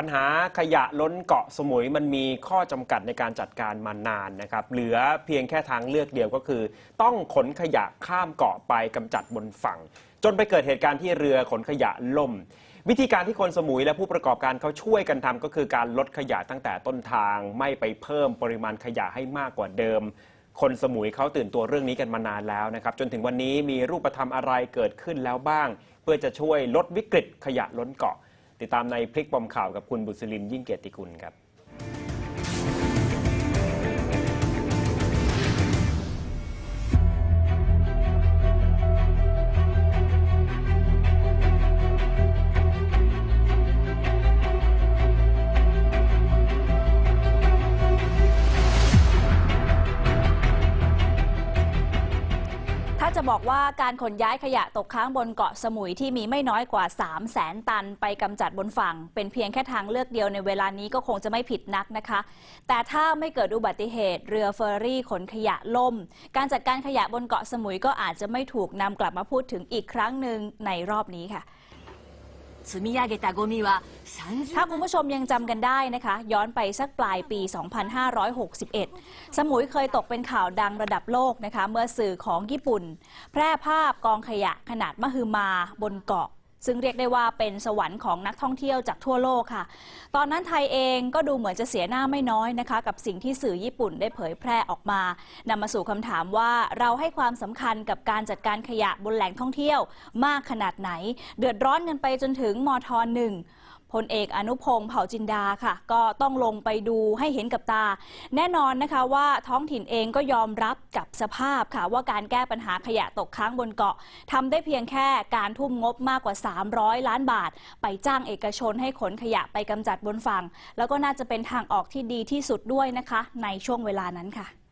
ปัญหาขยะล้นเกาะสมุยมันมีข้อจำกัดในการจัดการมานานนะครับ เหลือเพียงแค่ทางเลือกเดียวก็คือ ต้องขนขยะข้ามเกาะไปกำจัดบนฝั่ง จนไปเกิดเหตุการณ์ที่เรือขนขยะล่ม วิธีการที่คนสมุยและผู้ประกอบการเขาช่วยกันทำก็คือการลดขยะตั้งแต่ต้นทาง ไม่ไปเพิ่มปริมาณขยะให้มากกว่าเดิม คนสมุยเขาตื่นตัวเรื่องนี้กันมานานแล้วนะครับ จนถึงวันนี้มีรูปธรรมอะไรเกิดขึ้นแล้วบ้าง เพื่อจะช่วยลดวิกฤตขยะล้นเกาะ ติดตามในพลิกปอมข่าวกับคุณบุษลินยิ่งเกียรติกุลครับ ว่าการขนย้ายขยะตกค้างบนเกาะสมุยที่มีไม่น้อยกว่า 3 0 0แสนตัน ไปกำจัดบนฝั่ง เป็นเพียงแค่ทางเลือกเดียวในเวลานี้ก็คงจะไม่ผิดนักนะคะ แต่ถ้าไม่เกิดอุบัติเหตุเรือเฟอร์รี่ขนขยะล่ม การจัดการขยะบนเกาะสมุยก็อาจจะไม่ถูกนำกลับมาพูดถึงอีกครั้งหนึ่งในรอบนี้ค่ะ 積み上げたゴミは ถ้า 30 คุณผู้ชมยังจำกันได้นะคะ ย้อนไปสักปลายปี 2561 สมุยเคยตกเป็นข่าวดังระดับโลกนะคะ เมื่อสื่อของญี่ปุ่น แพร่ภาพกองขยะขนาดมหึมาบนเกาะ ซึ่งเรียกได้ว่าเป็นสวรรค์ของนักท่องเที่ยวจากทั่วโลกค่ะ ตอนนั้นไทยเองก็ดูเหมือนจะเสียหน้าไม่น้อยนะคะ กับสิ่งที่สื่อญี่ปุ่นได้เผยแพร่ออกมานำมาสู่คำถามว่าเราให้ความสำคัญกับการจัดการขยะบนแหล่งท่องเที่ยว มากขนาดไหน เดือดร้อนกันไปจนถึงมทหนึ่ง พลเอกอนุพงศ์เผ่าจินดาค่ะ ก็ต้องลงไปดูให้เห็นกับตา แน่นอนนะคะว่าท้องถิ่นเองก็ยอมรับกับสภาพค่ะ ว่าการแก้ปัญหาขยะตกค้างบนเกาะทำได้เพียงแค่การทุ่มงบมากกว่า 300 ล้านบาท ไปจ้างเอกชนให้ขนขยะไปกำจัดบนฝั่ง แล้วก็น่าจะเป็นทางออกที่ดีที่สุดด้วยนะคะ ในช่วงเวลานั้นค่ะ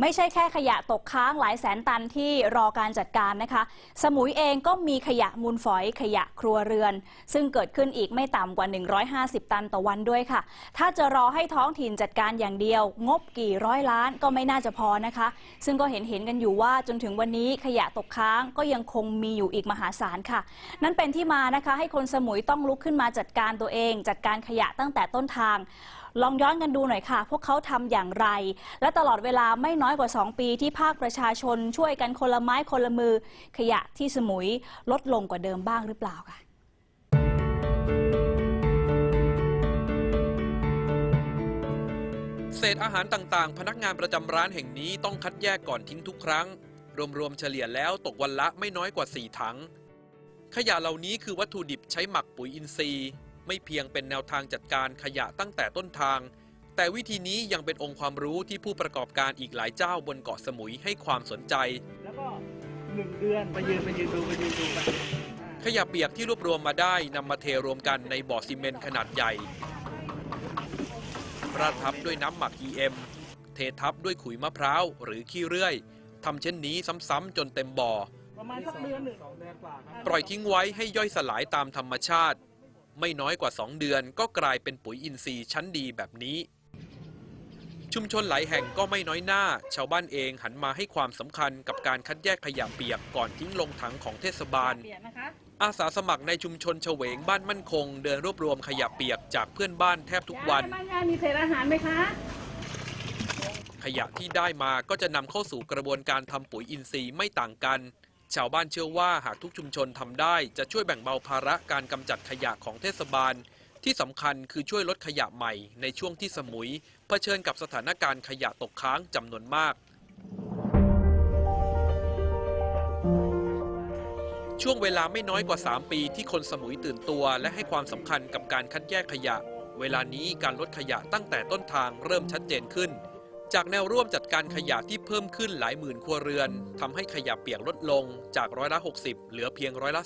ไม่ใช่แค่ขยะตกค้างหลายแสนตันที่รอการจัดการนะคะ สมุยเองก็มีขยะมูลฝอยขยะครัวเรือน ซึ่งเกิดขึ้นอีกไม่ต่ำกว่า 150 ตันต่อวันด้วยค่ะ ถ้าจะรอให้ท้องถิ่นจัดการอย่างเดียว งบกี่ร้อยล้านก็ไม่น่าจะพอนะคะ ซึ่งก็เห็นเห็นกันอยู่ว่าจนถึงวันนี้ขยะตกค้างก็ยังคงมีอยู่อีกมหาศาลค่ะ นั่นเป็นที่มานะคะ ให้คนสมุยต้องลุกขึ้นมาจัดการตัวเอง จัดการขยะตั้งแต่ต้นทาง ลองย้อนกันดูหน่อยค่ะ พวกเขาทำอย่างไร และตลอดเวลาไม่น้อยกว่า 2 ปีที่ภาคประชาชนช่วยกันคนละไม้คนละมือ ขยะที่สมุยลดลงกว่าเดิมบ้างหรือเปล่าค่ะเศษอาหารต่างๆ พนักงานประจำร้านแห่งนี้ต้องคัดแยกก่อนทิ้งทุกครั้ง รวมๆเฉลี่ยแล้วตกวันละไม่น้อยกว่า 4 ถัง ขยะเหล่านี้คือวัตถุดิบใช้หมักปุ๋ยอินทรีย์ ไม่เพียงเป็นแนวทางจัดการขยะตั้งแต่ต้นทาง แต่วิธีนี้ยังเป็นองค์ความรู้ที่ผู้ประกอบการอีกหลายเจ้าบนเกาะสมุยให้ความสนใจ แล้วก็หนึ่งเดือนไปยืนไปยืนดูไปยืนดูไปขยะเปียกที่รวบรวมมาได้นำมาเทรวมกันในบ่อซีเมนต์ขนาดใหญ่ประทับด้วยน้ำหมัก EM เททับด้วยขุยมะพร้าวหรือขี้เรื่อยทำเช่นนี้ซ้ำๆจนเต็มบ่อประมาณสักเดือนหนึ่งปล่อยทิ้งไว้ให้ย่อยสลายตามธรรมชาติ ไม่น้อยกว่า 2 เดือนก็กลายเป็นปุ๋ยอินทรีย์ชั้นดีแบบนี้ ชุมชนหลายแห่งก็ไม่น้อยหน้า ชาวบ้านเองหันมาให้ความสำคัญกับการคัดแยกขยะเปียกก่อนทิ้งลงถังของเทศบาล เปลี่ยนนะคะ อาสาสมัครในชุมชนเฉวงบ้านมั่นคง เดินรวบรวมขยะเปียกจากเพื่อนบ้านแทบทุกวันบ้านยายมีเศษอาหารไหมคะขยะที่ได้มาก็จะนำเข้าสู่กระบวนการทำปุ๋ยอินทรีย์ไม่ต่างกัน ชาวบ้านเชื่อว่าหากทุกชุมชนทำได้จะช่วยแบ่งเบาภาระการกำจัดขยะของเทศบาล ที่สำคัญคือช่วยลดขยะใหม่ในช่วงที่สมุยเผชิญกับสถานการณ์ขยะตกค้างจำนวนมาก ช่วงเวลาไม่น้อยกว่า 3 ปีที่คนสมุยตื่นตัวและให้ความสำคัญกับการคัดแยกขยะ เวลานี้การลดขยะตั้งแต่ต้นทางเริ่มชัดเจนขึ้น จากแนวร่วมจัดการขยะที่เพิ่มขึ้นหลายหมื่นครัวเรือนทำให้ขยะเปียกลดลงจากร้อยละ 60 เหลือเพียงร้อยละ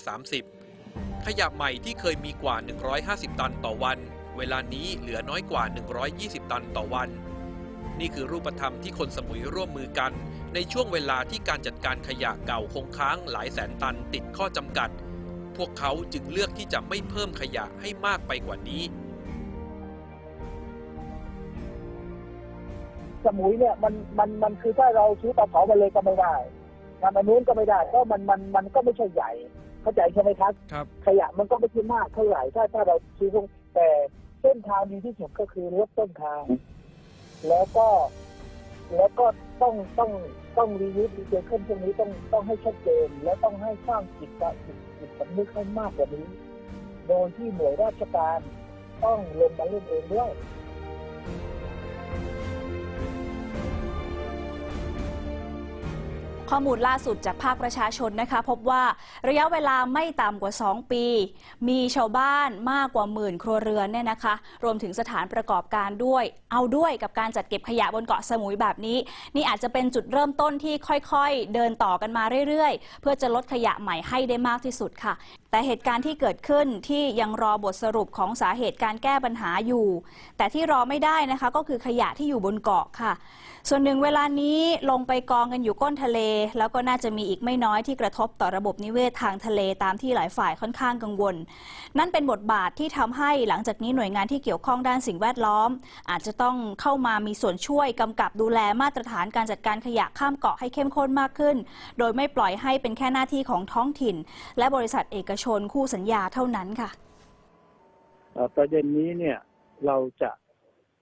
30 ขยะใหม่ที่เคยมีกว่า 150 ตันต่อวัน เวลานี้เหลือน้อยกว่า 120 ตันต่อวัน นี่คือรูปธรรมที่คนสมุยร่วมมือกัน ในช่วงเวลาที่การจัดการขยะเก่าคงค้างหลายแสนตันติดข้อจำกัด พวกเขาจึงเลือกที่จะไม่เพิ่มขยะให้มากไปกว่านี้ สมุยเนี่ยมันมันมันคือถ้าเราซื้อปลาเผามาเลยก็ไม่ได้ทำอันนู้นก็ไม่ได้เพราะมันมันมันก็ไม่ใช่ใหญ่ เข้าใจใช่ไหมครับ ครับขยะมันก็ไม่ใช่มากเท่าไหร่ถ้าถ้าเราซื้อพวกแต่เส้นส้นทางดีที่สุดก็คือลดต้นทาง แล้วก็แล้วก็ต้องต้องต้องรีวิวดีเจขึ้นตรงนี้ต้องต้องให้ชัดเจน และต้องให้สร้างจิตใจจิตจิตสำนึกให้มากกว่านี้ โดยที่หน่วยราชการต้องลงมาเล่นเองด้วย ข้อมูลล่าสุดจากภาคประชาชนนะคะ พบว่าระยะเวลาไม่ต่ำกว่า 2 ปี มีชาวบ้านมากกว่าหมื่นครัวเรือนเนี่ยนะคะ รวมถึงสถานประกอบการด้วย เอาด้วยกับการจัดเก็บขยะบนเกาะสมุยแบบนี้ นี่อาจจะเป็นจุดเริ่มต้นที่ค่อยๆ เดินต่อกันมาเรื่อยๆ เพื่อจะลดขยะใหม่ให้ได้มากที่สุดค่ะ แต่เหตุการณ์ที่เกิดขึ้นที่ยังรอบทสรุปของสาเหตุการแก้ปัญหาอยู่ แต่ที่รอไม่ได้นะคะก็คือขยะที่อยู่บนเกาะค่ะ ส่วนหนึ่งเวลานี้ลงไปกองกันอยู่ก้นทะเลแล้วก็น่าจะมีอีกไม่น้อยที่กระทบต่อระบบนิเวศทางทะเลตามที่หลายฝ่ายค่อนข้างกังวล นั่นเป็นบทบาทที่ทำให้หลังจากนี้หน่วยงานที่เกี่ยวข้องด้านสิ่งแวดล้อม อาจจะต้องเข้ามามีส่วนช่วยกำกับดูแลมาตรฐานการจัดการขยะข้ามเกาะให้เข้มข้นมากขึ้น โดยไม่ปล่อยให้เป็นแค่หน้าที่ของท้องถิ่น และบริษัทเอกชนคู่สัญญาเท่านั้นค่ะประเด็นนี้เนี่ยเราจะ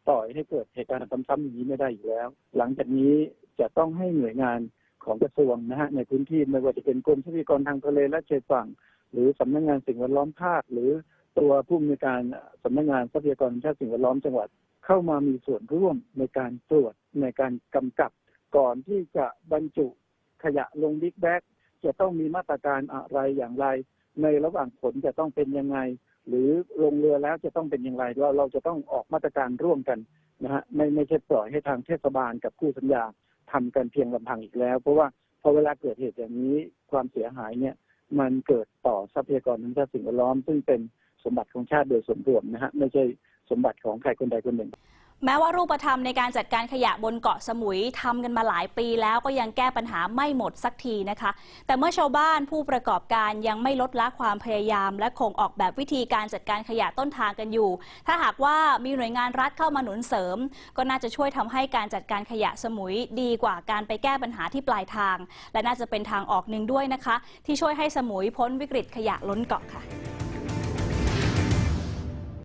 ปล่อยให้เกิดเหตุการณ์ซ้ำๆอย่างนี้ไม่ได้อยู่แล้ว หลังจากนี้จะต้องให้หน่วยงาน ของกระทรวงนะฮะในพื้นที่ไม่ว่าจะเป็นกรมทรัพยากรทางทะเลและชายฝั่ง หรือสำนักงานสิ่งแวดล้อมภาค หรือตัวผู้อำนวยการสำนักงานทรัพยากรธรรมชาติสิ่งแวดล้อมจังหวัดเข้ามามีส่วนร่วมในการตรวจในการกำกับ ก่อนที่จะบรรจุขยะลงบิ๊กแบ็กจะต้องมีมาตรการอะไรอย่างไร ในระหว่างผลจะต้องเป็นยังไง หรือลงเรือแล้วจะต้องเป็นอย่างไรเราเราจะต้องออกมาตรการร่วมกันนะฮะไม่ไม่ใช่ปล่อยให้ทางเทศบาลกับคู่สัญญา ทำกันเพียงลำพังอีกแล้ว เพราะว่าพอเวลาเกิดเหตุอย่างนี้ความเสียหายเนี่ยมันเกิดต่อทรัพยากรทางชาติสิ่งแวดล้อม ซึ่งเป็นสมบัติของชาติโดยส่วนรวมนะฮะไม่ใช่สมบัติของใครคนใดคนหนึ่ง แม้ว่ารูปธรรมในการจัดการขยะบนเกาะสมุยทำกันมาหลายปีแล้วก็ยังแก้ปัญหาไม่หมดสักทีนะคะ แต่เมื่อชาวบ้านผู้ประกอบการยังไม่ลดละความพยายาม และคงออกแบบวิธีการจัดการขยะต้นทางกันอยู่ ถ้าหากว่ามีหน่วยงานรัฐเข้ามาหนุนเสริม ก็น่าจะช่วยทำให้การจัดการขยะสมุยดีกว่าการไปแก้ปัญหาที่ปลายทาง และน่าจะเป็นทางออกหนึ่งด้วยนะคะ ที่ช่วยให้สมุยพ้นวิกฤตขยะล้นเกาะค่ะ